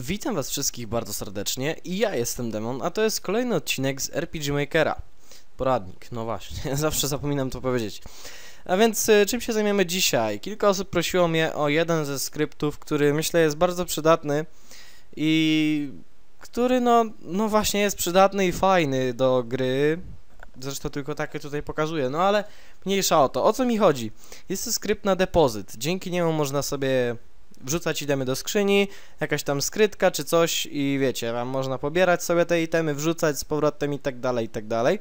Witam was wszystkich bardzo serdecznie i ja jestem Demon, a to jest kolejny odcinek z RPG Makera. Poradnik, no właśnie, zawsze zapominam to powiedzieć. A więc y, czym się zajmiemy dzisiaj? Kilka osób prosiło mnie o jeden ze skryptów, który myślę jest bardzo przydatny i który no, no właśnie jest przydatny i fajny do gry. Zresztą tylko takie tutaj pokazuję, no ale mniejsza o to. O co mi chodzi? Jest to skrypt na depozyt. Dzięki niemu można sobie wrzucać itemy do skrzyni, jakaś tam skrytka czy coś i wiecie, wam można pobierać sobie te itemy, wrzucać z powrotem i tak dalej, i tak dalej.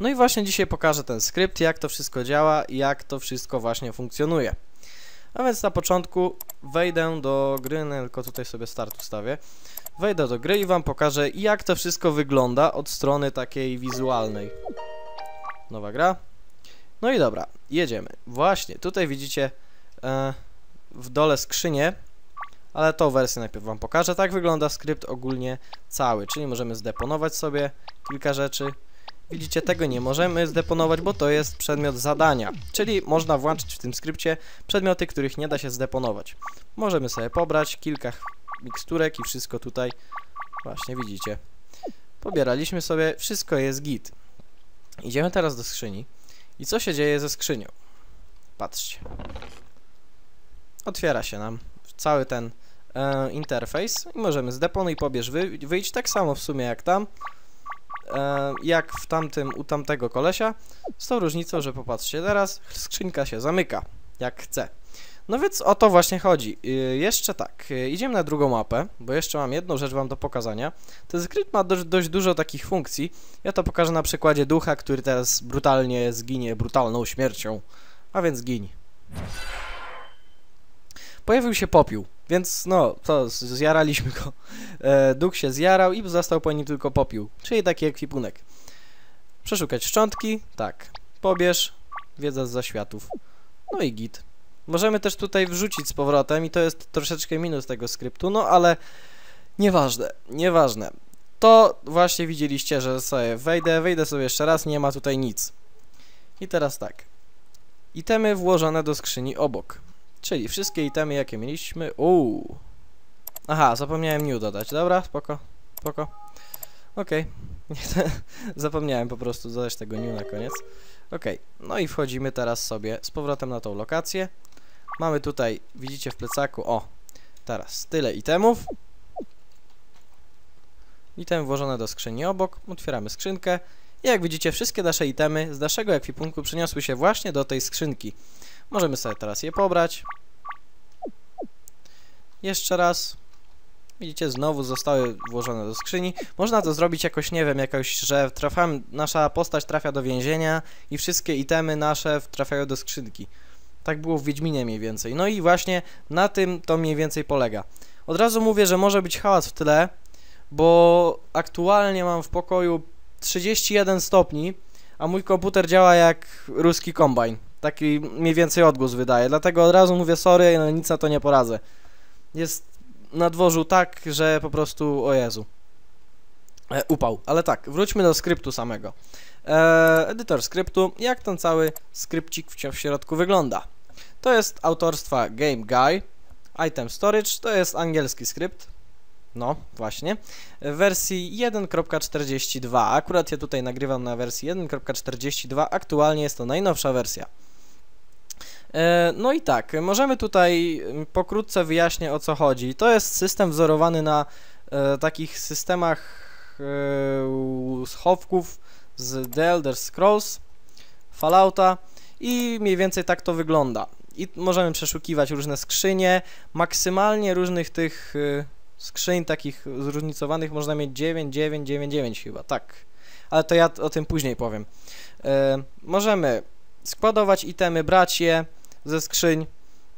No i właśnie dzisiaj pokażę ten skrypt, jak to wszystko działa i jak to wszystko właśnie funkcjonuje. A więc na początku wejdę do gry, no tylko tutaj sobie start ustawię. Wejdę do gry i wam pokażę jak to wszystko wygląda od strony takiej wizualnej. Nowa gra. No i dobra, jedziemy. Właśnie, tutaj widzicie e, w dole skrzynię, ale tą wersję najpierw wam pokażę. Tak wygląda skrypt ogólnie cały, czyli możemy zdeponować sobie kilka rzeczy. Widzicie, tego nie możemy zdeponować, bo to jest przedmiot zadania, czyli można włączyć w tym skrypcie przedmioty, których nie da się zdeponować. Możemy sobie pobrać kilka miksturek i wszystko tutaj, właśnie widzicie. Pobieraliśmy sobie, wszystko jest git. Idziemy teraz do skrzyni. I co się dzieje ze skrzynią? Patrzcie otwiera się nam cały ten e, interfejs i możemy zdeponuj, pobierz, wy, wyjść tak samo w sumie jak tam, e, jak w tamtym, u tamtego kolesia, z tą różnicą, że popatrzcie, teraz skrzynka się zamyka, jak chce. No więc o to właśnie chodzi. Y, jeszcze tak, y, idziemy na drugą mapę, bo jeszcze mam jedną rzecz wam do pokazania. Ten skrypt ma dość, dość dużo takich funkcji. Ja to pokażę na przykładzie ducha, który teraz brutalnie zginie brutalną śmiercią. A więc giń pojawił się popiół, więc no, to zjaraliśmy go. E, duch się zjarał i został po nim tylko popiół, czyli taki ekwipunek. Przeszukać szczątki, tak. Pobierz, wiedza z zaświatów. No i git. Możemy też tutaj wrzucić z powrotem i to jest troszeczkę minus tego skryptu, no ale nieważne, nieważne. To właśnie widzieliście, że sobie wejdę, wejdę sobie jeszcze raz, nie ma tutaj nic. I teraz tak. Itemy włożone do skrzyni obok. Czyli wszystkie itemy, jakie mieliśmy... Uuu. Aha, zapomniałem new dodać. Dobra, spoko, spoko. Okej. Okay. zapomniałem po prostu dodać tego new na koniec. Okej, okay. no i wchodzimy teraz sobie z powrotem na tą lokację. Mamy tutaj, widzicie w plecaku, o, teraz tyle itemów. Item włożone do skrzyni obok. Otwieramy skrzynkę. I jak widzicie, wszystkie nasze itemy z naszego ekwipunku przeniosły się właśnie do tej skrzynki. Możemy sobie teraz je pobrać. Jeszcze raz. Widzicie, znowu zostały włożone do skrzyni. Można to zrobić jakoś, nie wiem, jakoś, że trafiam, nasza postać trafia do więzienia i wszystkie itemy nasze trafiają do skrzynki. Tak było w Wiedźminie mniej więcej. No i właśnie na tym to mniej więcej polega. Od razu mówię, że może być hałas w tle, bo aktualnie mam w pokoju 31 stopni, a mój komputer działa jak ruski kombajn. Taki mniej więcej odgłos wydaje, dlatego od razu mówię sorry, ale nic na to nie poradzę. Jest na dworzu tak, że po prostu, o Jezu. E, upał, ale tak, wróćmy do skryptu samego. E, edytor skryptu, jak ten cały skrypcik w, w środku wygląda. To jest autorstwa Game Guy. Item Storage to jest angielski skrypt. No, właśnie. W wersji 1.42. Akurat ja tutaj nagrywam na wersji 1.42. Aktualnie jest to najnowsza wersja. E, no i tak, możemy tutaj mm, pokrótce wyjaśnić o co chodzi. To jest system wzorowany na e, takich systemach e, schowków z The Elder Scrolls, Fallouta i mniej więcej tak to wygląda. I możemy przeszukiwać różne skrzynie, maksymalnie różnych tych skrzyń takich zróżnicowanych można mieć 9, 9, 9, 9 chyba, tak. Ale to ja o tym później powiem. Możemy składować itemy, brać je, ze skrzyń.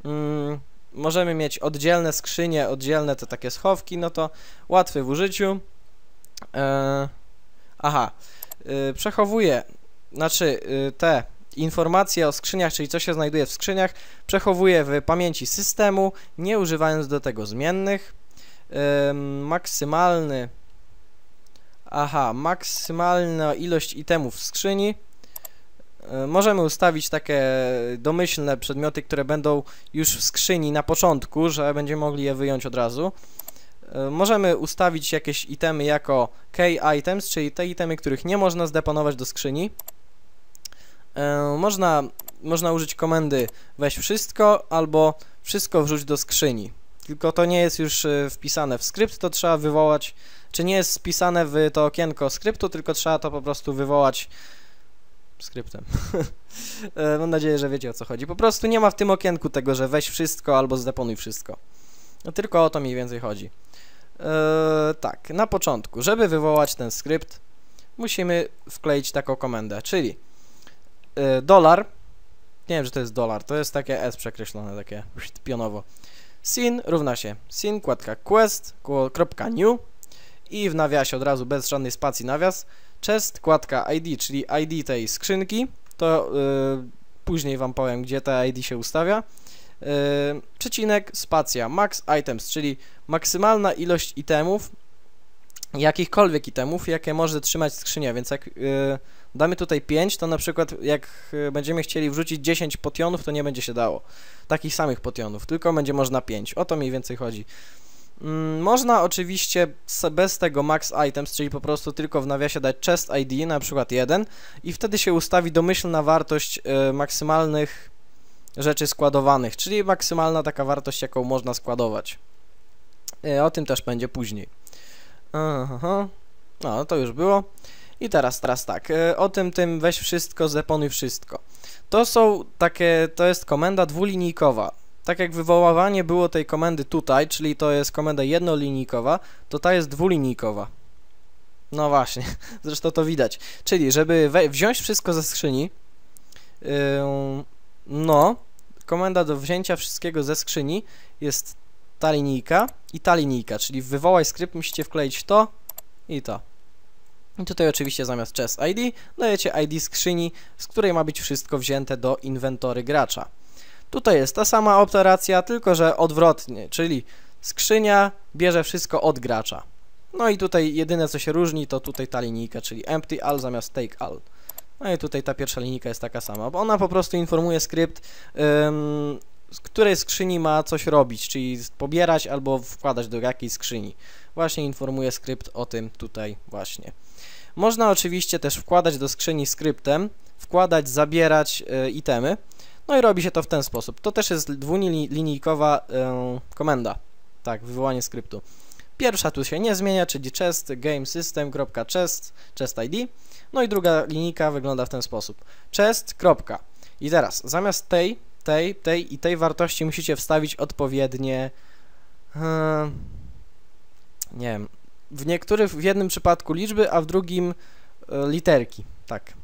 Mm, możemy mieć oddzielne skrzynie, oddzielne te takie schowki, no to łatwy w użyciu. E, aha, e, przechowuję, znaczy e, te informacje o skrzyniach, czyli co się znajduje w skrzyniach, przechowuję w pamięci systemu, nie używając do tego zmiennych. Maksymalny, aha, maksymalna ilość itemów w skrzyni możemy ustawić takie domyślne przedmioty, które będą już w skrzyni na początku, że będziemy mogli je wyjąć od razu. E, możemy ustawić jakieś itemy jako key items, czyli te itemy, których nie można zdeponować do skrzyni. E, można, można użyć komendy weź wszystko albo wszystko wrzuć do skrzyni. Tylko to nie jest już e, wpisane w skrypt, to trzeba wywołać, czy nie jest wpisane w to okienko skryptu, tylko trzeba to po prostu wywołać skryptem. Mam nadzieję, że wiecie o co chodzi. Po prostu nie ma w tym okienku tego, że weź wszystko albo zdeponuj wszystko. No, tylko o to mniej więcej chodzi. Eee, tak, na początku, żeby wywołać ten skrypt, musimy wkleić taką komendę, czyli yy, dolar, nie wiem, że to jest dolar, to jest takie S przekreślone, takie pionowo. Sin równa się sin, kładka quest, kropka new i w nawiasie od razu bez żadnej spacji nawias, chest, kładka ID, czyli ID tej skrzynki, to yy, później wam powiem, gdzie te ID się ustawia, Yy, przecinek, spacja, max items, czyli maksymalna ilość itemów, jakichkolwiek itemów, jakie może trzymać skrzynia, więc jak yy, damy tutaj 5, to na przykład jak yy, będziemy chcieli wrzucić 10 potionów, to nie będzie się dało. Takich samych potionów, tylko będzie można 5. O to mniej więcej chodzi. Mm, można oczywiście bez tego max items, czyli po prostu tylko w nawiasie dać chest ID, na przykład 1 i wtedy się ustawi domyślna wartość y, maksymalnych rzeczy składowanych, czyli maksymalna taka wartość, jaką można składować. E, o tym też będzie później. Aha. No, to już było. I teraz, teraz tak, e, o tym, tym weź wszystko, zeponuj wszystko. To są takie, to jest komenda dwulinijkowa. Tak jak wywoływanie było tej komendy tutaj, czyli to jest komenda jednolinijkowa, to ta jest dwulinijkowa. No właśnie, zresztą to widać. Czyli, żeby wziąć wszystko ze skrzyni, yy, no, komenda do wzięcia wszystkiego ze skrzyni jest ta linijka i ta linijka, czyli wywołaj skrypt musicie wkleić to i to. I tutaj oczywiście zamiast chest ID dajecie ID skrzyni, z której ma być wszystko wzięte do inwentory gracza. Tutaj jest ta sama operacja, tylko że odwrotnie, czyli skrzynia bierze wszystko od gracza. No i tutaj jedyne co się różni to tutaj ta linijka, czyli empty all zamiast take all. No i tutaj ta pierwsza linijka jest taka sama, bo ona po prostu informuje skrypt, ym, z której skrzyni ma coś robić, czyli pobierać albo wkładać do jakiej skrzyni. Właśnie informuje skrypt o tym tutaj właśnie. Można oczywiście też wkładać do skrzyni skryptem, wkładać, zabierać y, itemy, no i robi się to w ten sposób. To też jest dwulinijkowa y, komenda, tak, wywołanie skryptu. Pierwsza tu się nie zmienia, czyli chest gamesystem.chest, chest ID. No i druga linijka wygląda w ten sposób. Chest. I teraz, zamiast tej, tej, tej i tej wartości musicie wstawić odpowiednie... Yy, nie wiem. W niektórych, w jednym przypadku liczby, a w drugim yy, literki. Tak.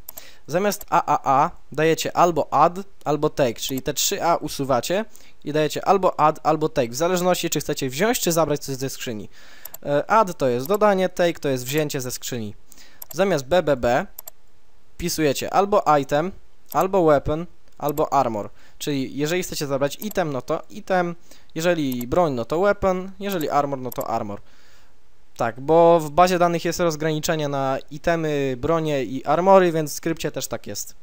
Zamiast AAA dajecie albo add, albo take, czyli te 3A usuwacie i dajecie albo add, albo take, w zależności czy chcecie wziąć, czy zabrać coś ze skrzyni. E, add to jest dodanie, take to jest wzięcie ze skrzyni. Zamiast BBB wpisujecie albo item, albo weapon, albo armor. Czyli jeżeli chcecie zabrać item, no to item, jeżeli broń, no to weapon, jeżeli armor, no to armor. Tak, bo w bazie danych jest rozgraniczenie na itemy, bronie i armory, więc w skrypcie też tak jest.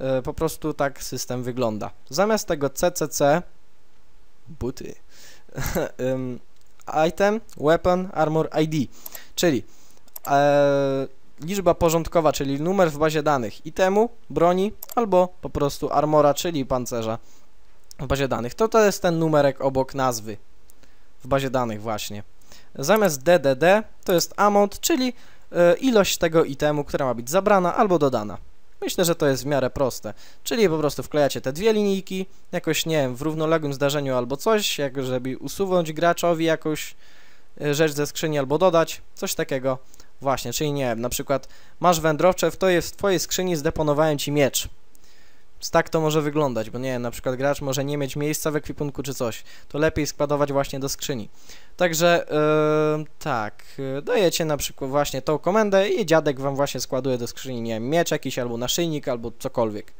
E, po prostu tak system wygląda. Zamiast tego CCC, buty, item, weapon, armor ID, czyli e, liczba porządkowa, czyli numer w bazie danych itemu, broni albo po prostu armora, czyli pancerza w bazie danych. To to jest ten numerek obok nazwy w bazie danych właśnie. Zamiast DDD to jest amount, czyli e, ilość tego itemu, która ma być zabrana albo dodana. Myślę, że to jest w miarę proste. Czyli po prostu wklejacie te dwie linijki, jakoś, nie wiem, w równoległym zdarzeniu albo coś, jak żeby usunąć graczowi jakąś e, rzecz ze skrzyni albo dodać, coś takiego. Właśnie, czyli nie wiem, na przykład masz wędrowcze, w, to jest, w twojej skrzyni zdeponowałem ci miecz tak to może wyglądać, bo nie wiem, na przykład gracz może nie mieć miejsca w ekwipunku czy coś, to lepiej składować właśnie do skrzyni. Także yy, tak, yy, dajecie na przykład właśnie tą komendę i dziadek wam właśnie składuje do skrzyni, nie wiem, miecz jakiś albo naszyjnik albo cokolwiek.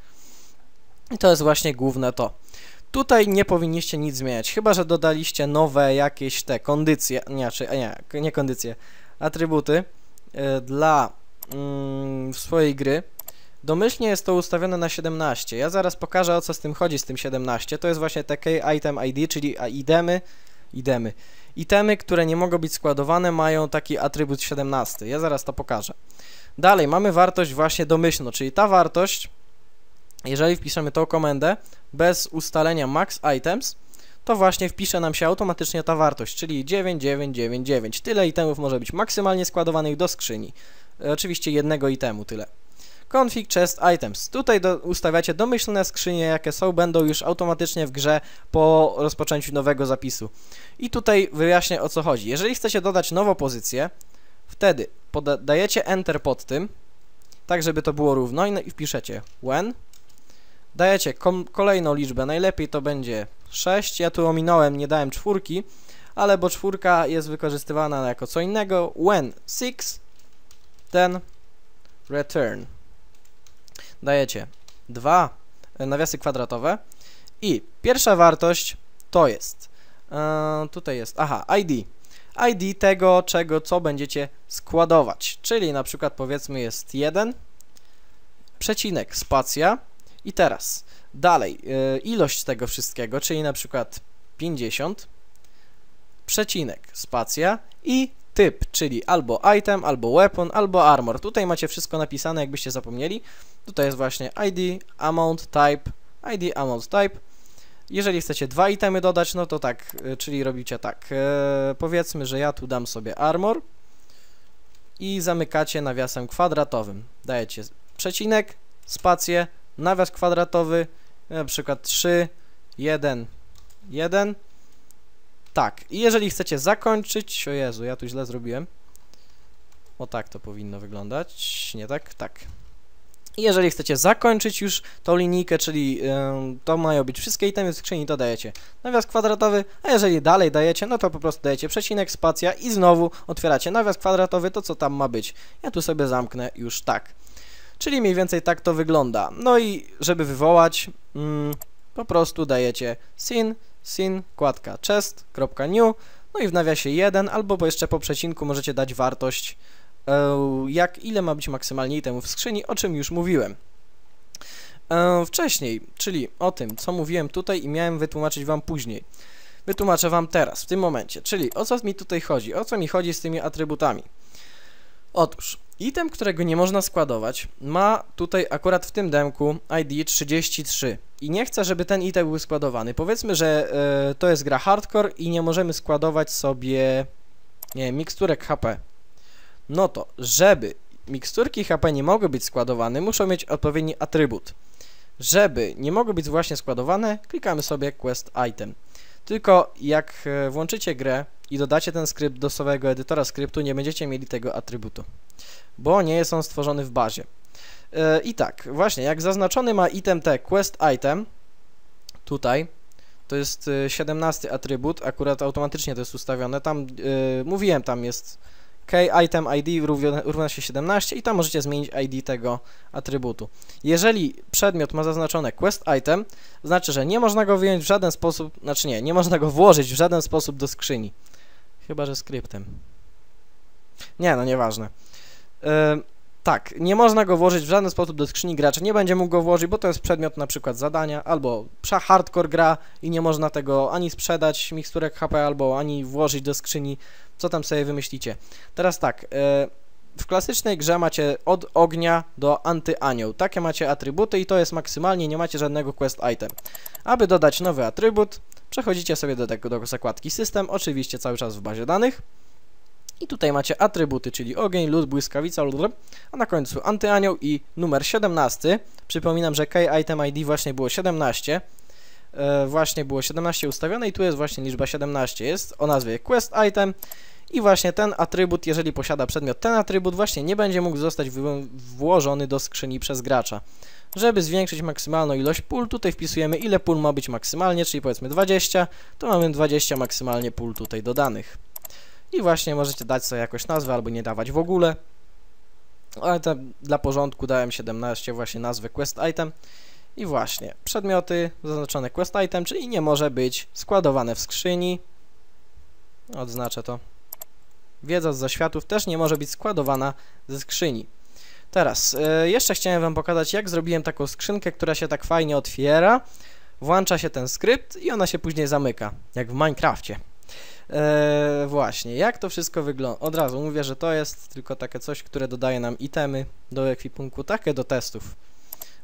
I to jest właśnie główne to. Tutaj nie powinniście nic zmieniać, chyba że dodaliście nowe jakieś te kondycje, nie, czy, nie, nie kondycje, atrybuty yy, dla mm, swojej gry, Domyślnie jest to ustawione na 17. Ja zaraz pokażę o co z tym chodzi z tym 17. To jest właśnie te key item ID, czyli idemy, idemy, itemy, które nie mogą być składowane, mają taki atrybut 17. Ja zaraz to pokażę. Dalej, mamy wartość właśnie domyślną, czyli ta wartość, jeżeli wpiszemy tą komendę bez ustalenia max items, to właśnie wpisze nam się automatycznie ta wartość, czyli 9999. Tyle itemów może być maksymalnie składowanych do skrzyni. E, oczywiście jednego itemu tyle. Config chest items. Tutaj do, ustawiacie domyślne skrzynie, jakie są, będą już automatycznie w grze po rozpoczęciu nowego zapisu. I tutaj wyjaśnię o co chodzi. Jeżeli chcecie dodać nową pozycję, wtedy dajecie enter pod tym, tak żeby to było równo i wpiszecie when. Dajecie kolejną liczbę, najlepiej to będzie 6. Ja tu ominąłem, nie dałem czwórki, ale bo czwórka jest wykorzystywana jako co innego. When 6, then return. Dajecie dwa nawiasy kwadratowe i pierwsza wartość to jest, yy, tutaj jest, aha, ID. ID tego, czego, co będziecie składować, czyli na przykład powiedzmy jest 1, przecinek, spacja i teraz Dalej, yy, ilość tego wszystkiego, czyli na przykład 50, przecinek, spacja i typ, czyli albo item, albo weapon, albo armor. Tutaj macie wszystko napisane, jakbyście zapomnieli. Tutaj jest właśnie ID, amount, type, ID, amount, type. Jeżeli chcecie dwa itemy dodać, no to tak, yy, czyli robicie tak. Yy, powiedzmy, że ja tu dam sobie armor i zamykacie nawiasem kwadratowym. Dajecie przecinek, spację, nawias kwadratowy, na przykład 3, 1, 1. Tak, i jeżeli chcecie zakończyć, o Jezu, ja tu źle zrobiłem. O tak to powinno wyglądać, nie tak? Tak. Jeżeli chcecie zakończyć już tą linijkę, czyli yy, to mają być wszystkie itemy w skrzyni, to dajecie nawias kwadratowy, a jeżeli dalej dajecie, no to po prostu dajecie przecinek, spacja i znowu otwieracie nawias kwadratowy, to co tam ma być. Ja tu sobie zamknę już tak. Czyli mniej więcej tak to wygląda. No i żeby wywołać, mm, po prostu dajecie sin, sin, kładka chest.new, no i w nawiasie 1, albo bo jeszcze po przecinku możecie dać wartość, jak ile ma być maksymalnie itemów w skrzyni, o czym już mówiłem. E, wcześniej, czyli o tym, co mówiłem tutaj i miałem wytłumaczyć Wam później. Wytłumaczę Wam teraz, w tym momencie, czyli o co mi tutaj chodzi, o co mi chodzi z tymi atrybutami. Otóż, item, którego nie można składować, ma tutaj akurat w tym demku ID 33 i nie chcę, żeby ten item był składowany. Powiedzmy, że e, to jest gra hardcore i nie możemy składować sobie, nie miksturek HP. No to, żeby miksturki HP nie mogły być składowane, muszą mieć odpowiedni atrybut. Żeby nie mogły być właśnie składowane, klikamy sobie Quest Item. Tylko jak e, włączycie grę i dodacie ten skrypt do swojego edytora skryptu, nie będziecie mieli tego atrybutu, bo nie jest on stworzony w bazie. E, I tak, właśnie, jak zaznaczony ma item T quest item, tutaj, to jest 17 e, atrybut, akurat automatycznie to jest ustawione, tam, yy, mówiłem, tam jest k item id równa się 17 i tam możecie zmienić id tego atrybutu. Jeżeli przedmiot ma zaznaczone quest item, znaczy, że nie można go wyjąć w żaden sposób, znaczy nie, nie można go włożyć w żaden sposób do skrzyni. Chyba, że skryptem. Nie, no nieważne. Yy, tak, nie można go włożyć w żaden sposób do skrzyni gracza. Nie będzie mógł go włożyć, bo to jest przedmiot na przykład zadania, albo hardcore gra i nie można tego ani sprzedać miksturek HP, albo ani włożyć do skrzyni, co tam sobie wymyślicie. Teraz tak, yy, w klasycznej grze macie od ognia do antyanioł. Takie macie atrybuty i to jest maksymalnie, nie macie żadnego quest item. Aby dodać nowy atrybut, Przechodzicie sobie do tego do zakładki system, oczywiście cały czas w bazie danych. I tutaj macie atrybuty, czyli ogień, lód, błyskawica, lód, a na końcu antyanioł i numer 17. Przypominam, że key item ID właśnie było 17. E, właśnie było 17 ustawione i tu jest właśnie liczba 17. Jest o nazwie quest item i właśnie ten atrybut, jeżeli posiada przedmiot ten atrybut, właśnie nie będzie mógł zostać włożony do skrzyni przez gracza. Żeby zwiększyć maksymalną ilość pól, tutaj wpisujemy ile pól ma być maksymalnie, czyli powiedzmy 20, to mamy 20 maksymalnie pól tutaj dodanych. I właśnie możecie dać sobie jakąś nazwę albo nie dawać w ogóle. Ale dla porządku dałem 17 właśnie nazwę quest item. I właśnie, przedmioty zaznaczone quest item, czyli nie może być składowane w skrzyni. Odznaczę to. Wiedza z zaświatów też nie może być składowana ze skrzyni. Teraz, yy, jeszcze chciałem wam pokazać, jak zrobiłem taką skrzynkę, która się tak fajnie otwiera. Włącza się ten skrypt i ona się później zamyka, jak w Minecrafcie. Eee, właśnie, jak to wszystko wygląda? Od razu mówię, że to jest tylko takie coś, które dodaje nam itemy do ekwipunku, takie do testów.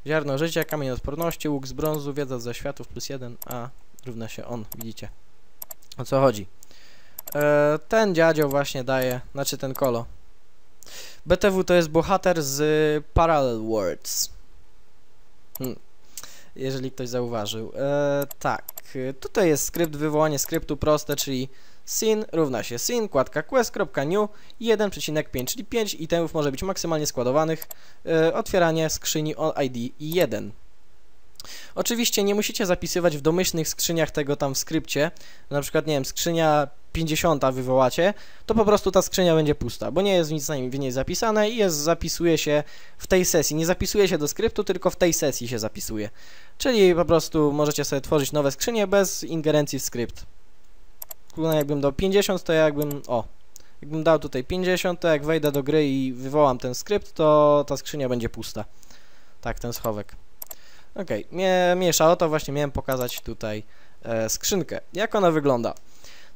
Ziarno życia, kamień odporności, łuk z brązu, wiedza ze światów plus jeden, a równa się on, widzicie. O co chodzi? Eee, ten dziadzio właśnie daje, znaczy ten kolo. BTW to jest bohater z Parallel Worlds. Hmm. Jeżeli ktoś zauważył. Eee, tak, tutaj jest skrypt, wywołanie skryptu proste, czyli sin równa się sin, kładka quest.new 1,5, czyli 5 itemów może być maksymalnie składowanych, e, otwieranie skrzyni o ID 1. Oczywiście nie musicie zapisywać w domyślnych skrzyniach tego tam w skrypcie, na przykład, nie wiem, skrzynia 50 wywołacie, to po prostu ta skrzynia będzie pusta, bo nie jest nic w niej zapisane i jest, zapisuje się w tej sesji. Nie zapisuje się do skryptu, tylko w tej sesji się zapisuje. Czyli po prostu możecie sobie tworzyć nowe skrzynie bez ingerencji w skrypt. Jakbym dał 50, to jakbym, o, jakbym dał tutaj 50, to jak wejdę do gry i wywołam ten skrypt, to ta skrzynia będzie pusta. Tak, ten schowek. Ok, mnie mieszało, to właśnie miałem pokazać tutaj e, skrzynkę. Jak ona wygląda?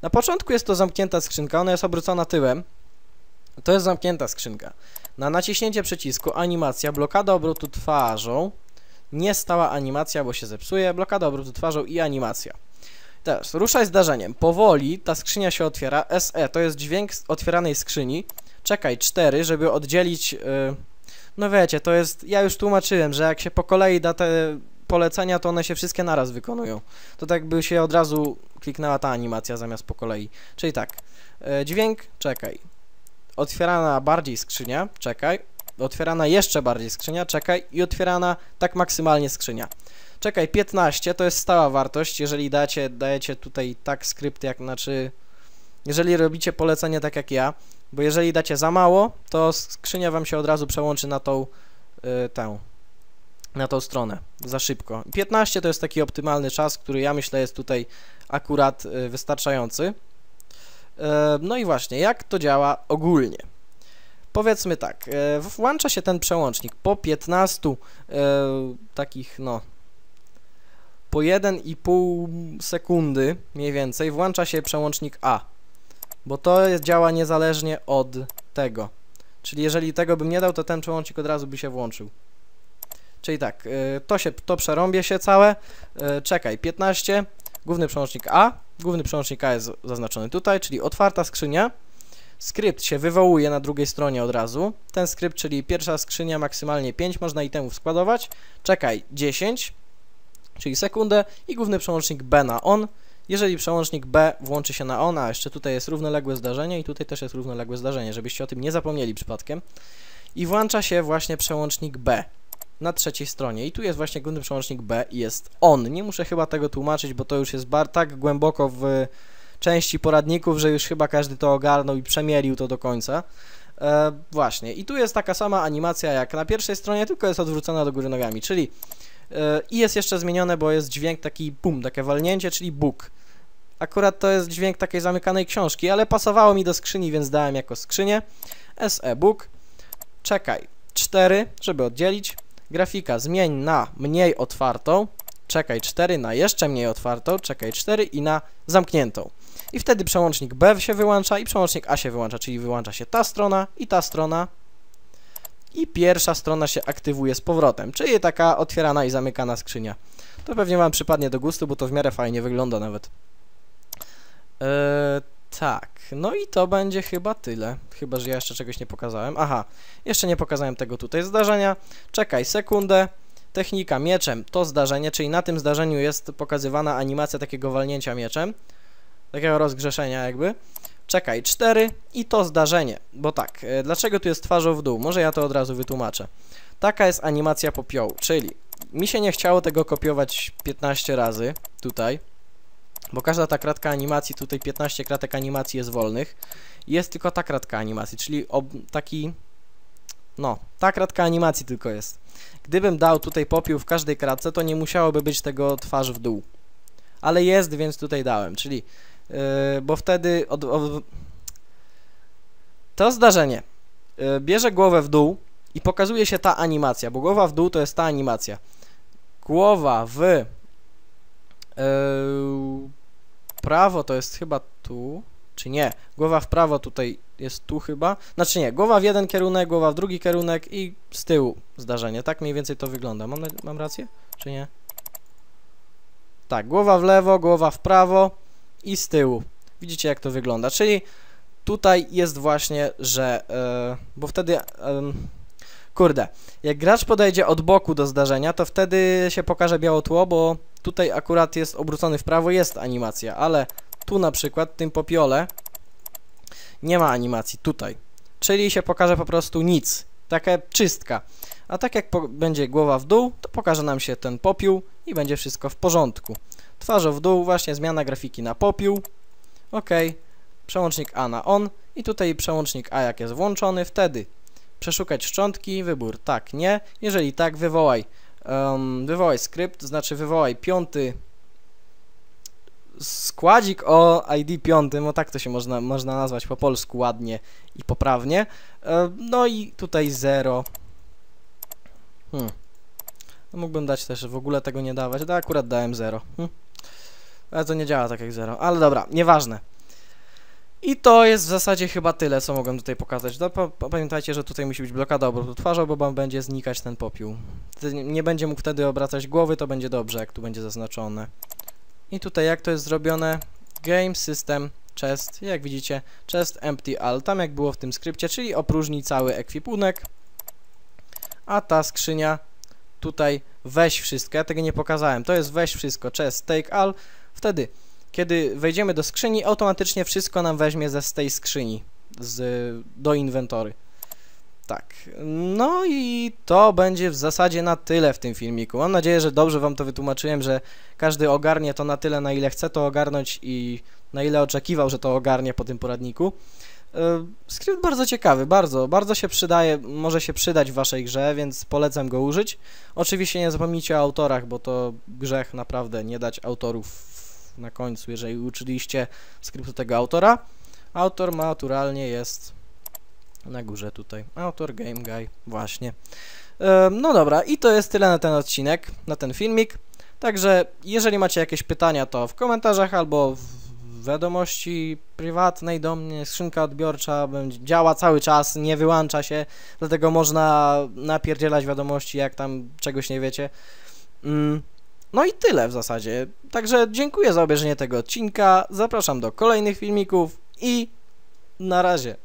Na początku jest to zamknięta skrzynka, ona jest obrócona tyłem. To jest zamknięta skrzynka. Na naciśnięcie przycisku animacja, blokada obrotu twarzą, nie stała animacja, bo się zepsuje, blokada obrotu twarzą i animacja. Teraz ruszaj zdarzeniem. Powoli ta skrzynia się otwiera. SE to jest dźwięk otwieranej skrzyni. Czekaj, 4, żeby oddzielić... Yy, no wiecie, to jest... Ja już tłumaczyłem, że jak się po kolei da te polecenia, to one się wszystkie naraz wykonują. To tak by się od razu kliknęła ta animacja zamiast po kolei. Czyli tak, e, dźwięk, czekaj. Otwierana bardziej skrzynia, czekaj. Otwierana jeszcze bardziej skrzynia, czekaj. I otwierana tak maksymalnie skrzynia. Czekaj, 15 to jest stała wartość, jeżeli dacie, dajecie tutaj tak skrypt, jak znaczy... Jeżeli robicie polecenie tak jak ja, bo jeżeli dacie za mało, to skrzynia wam się od razu przełączy na tą, yy, tę, na tą stronę, za szybko. 15 to jest taki optymalny czas, który ja myślę jest tutaj akurat y, wystarczający. E, no i właśnie, jak to działa ogólnie? Powiedzmy tak, e, włącza się ten przełącznik po 15 e, takich, no, po 1,5 sekundy mniej więcej włącza się przełącznik A, bo to działa niezależnie od tego. Czyli jeżeli tego bym nie dał, to ten przełącznik od razu by się włączył. Czyli tak, to się, to przerąbie się całe. Czekaj, 15, główny przełącznik A, główny przełącznik A jest zaznaczony tutaj, czyli otwarta skrzynia, skrypt się wywołuje na drugiej stronie od razu, ten skrypt, czyli pierwsza skrzynia, maksymalnie 5, można itemów składować, czekaj, 10, czyli sekundę. I główny przełącznik B na ON, jeżeli przełącznik B włączy się na ON, a jeszcze tutaj jest równoległe zdarzenie i tutaj też jest równoległe zdarzenie, żebyście o tym nie zapomnieli przypadkiem, i włącza się właśnie przełącznik B, na trzeciej stronie. I tu jest właśnie główny przełącznik B i jest on. Nie muszę chyba tego tłumaczyć, bo to już jest bar tak głęboko w części poradników, że już chyba każdy to ogarnął i przemielił to do końca. E, właśnie. I tu jest taka sama animacja jak na pierwszej stronie, tylko jest odwrócona do góry nogami, czyli e, i jest jeszcze zmienione, bo jest dźwięk taki pum, takie walnięcie, czyli book. Akurat to jest dźwięk takiej zamykanej książki, ale pasowało mi do skrzyni, więc dałem jako skrzynię. SE book. Czekaj. 4, żeby oddzielić. Grafika zmień na mniej otwartą, czekaj 4 na jeszcze mniej otwartą, czekaj 4 i na zamkniętą. I wtedy przełącznik B się wyłącza i przełącznik A się wyłącza, czyli wyłącza się ta strona i ta strona i pierwsza strona się aktywuje z powrotem, czyli taka otwierana i zamykana skrzynia. To pewnie Wam przypadnie do gustu, bo to w miarę fajnie wygląda nawet. Eee, tak, no i to będzie chyba tyle. Chyba, że ja jeszcze czegoś nie pokazałem. Aha, jeszcze nie pokazałem tego tutaj zdarzenia. Czekaj sekundę. Technika mieczem to zdarzenie, czyli na tym zdarzeniu jest pokazywana animacja takiego walnięcia mieczem. Takiego rozgrzeszenia jakby. Czekaj, 4 i to zdarzenie. Bo tak, e, dlaczego tu jest twarzą w dół? Może ja to od razu wytłumaczę. Taka jest animacja popiołu, czyli mi się nie chciało tego kopiować 15 razy tutaj bo każda ta kratka animacji, tutaj 15 kratek animacji jest wolnych, jest tylko ta kratka animacji, czyli taki, no, ta kratka animacji tylko jest. Gdybym dał tutaj popiół w każdej kratce, to nie musiałoby być tego twarz w dół. Ale jest, więc tutaj dałem, czyli, yy, bo wtedy od, od, to zdarzenie yy, bierze głowę w dół i pokazuje się ta animacja, bo głowa w dół to jest ta animacja. Głowa w prawo to jest chyba tu, czy nie? Głowa w prawo tutaj jest tu chyba. Znaczy nie, głowa w jeden kierunek, głowa w drugi kierunek i z tyłu zdarzenie. Tak mniej więcej to wygląda. Mam, mam rację? Czy nie? Tak, głowa w lewo, głowa w prawo i z tyłu. Widzicie jak to wygląda. Czyli tutaj jest właśnie, że... e, bo wtedy... em, kurde, jak gracz podejdzie od boku do zdarzenia, to wtedy się pokaże białe tło, bo tutaj akurat jest obrócony w prawo, jest animacja, ale tu na przykład, tym popiole, nie ma animacji, tutaj. Czyli się pokaże po prostu nic, taka czystka. A tak jak będzie głowa w dół, to pokaże nam się ten popiół i będzie wszystko w porządku. Twarzą w dół, właśnie zmiana grafiki na popiół. OK. Przełącznik A na on i tutaj przełącznik A jak jest włączony, wtedy przeszukać szczątki, wybór tak, nie. Jeżeli tak, wywołaj em, wywołaj skrypt, to znaczy wywołaj piąty składzik o ID piątym, o tak to się można, można nazwać po polsku ładnie i poprawnie. E, No i tutaj 0. Hmm. No mógłbym dać też w ogóle tego nie dawać, ale akurat dałem 0. Hmm. Ale to nie działa tak jak 0, ale dobra, nieważne. I to jest w zasadzie chyba tyle, co mogłem tutaj pokazać. No, pa- pa- pamiętajcie, że tutaj musi być blokada obrotu twarzą, bo wam będzie znikać ten popiół. Nie będzie mógł wtedy obracać głowy, to będzie dobrze, jak tu będzie zaznaczone. I tutaj jak to jest zrobione? Game System Chest, jak widzicie, Chest Empty All, tam jak było w tym skrypcie, czyli opróżni cały ekwipunek. A ta skrzynia tutaj weź wszystko, ja tego nie pokazałem, to jest weź wszystko, Chest Take All. Wtedy, kiedy wejdziemy do skrzyni, automatycznie wszystko nam weźmie ze z tej skrzyni z, do inwentory. Tak. No i to będzie w zasadzie na tyle w tym filmiku. Mam nadzieję, że dobrze wam to wytłumaczyłem, że każdy ogarnie to na tyle, na ile chce to ogarnąć i na ile oczekiwał, że to ogarnie po tym poradniku. E, Skrypt bardzo ciekawy, bardzo, bardzo się przydaje, może się przydać w waszej grze, więc polecam go użyć. Oczywiście nie zapomnijcie o autorach, bo to grzech naprawdę nie dać autorów na końcu, jeżeli uczyliście skryptu tego autora. Autor naturalnie jest na górze tutaj. Autor Game Guy, właśnie. No dobra, i to jest tyle na ten odcinek, na ten filmik. Także jeżeli macie jakieś pytania, to w komentarzach albo w wiadomości prywatnej do mnie, skrzynka odbiorcza działa cały czas, nie wyłącza się, dlatego można napierdzielać wiadomości, jak tam czegoś nie wiecie. Mm, No i tyle w zasadzie. Także dziękuję za obejrzenie tego odcinka, zapraszam do kolejnych filmików i na razie.